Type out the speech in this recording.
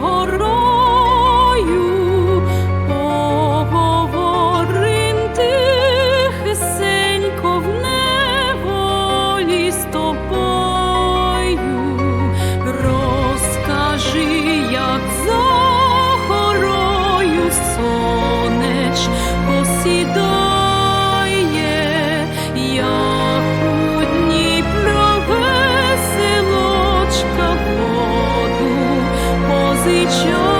mejor цей час.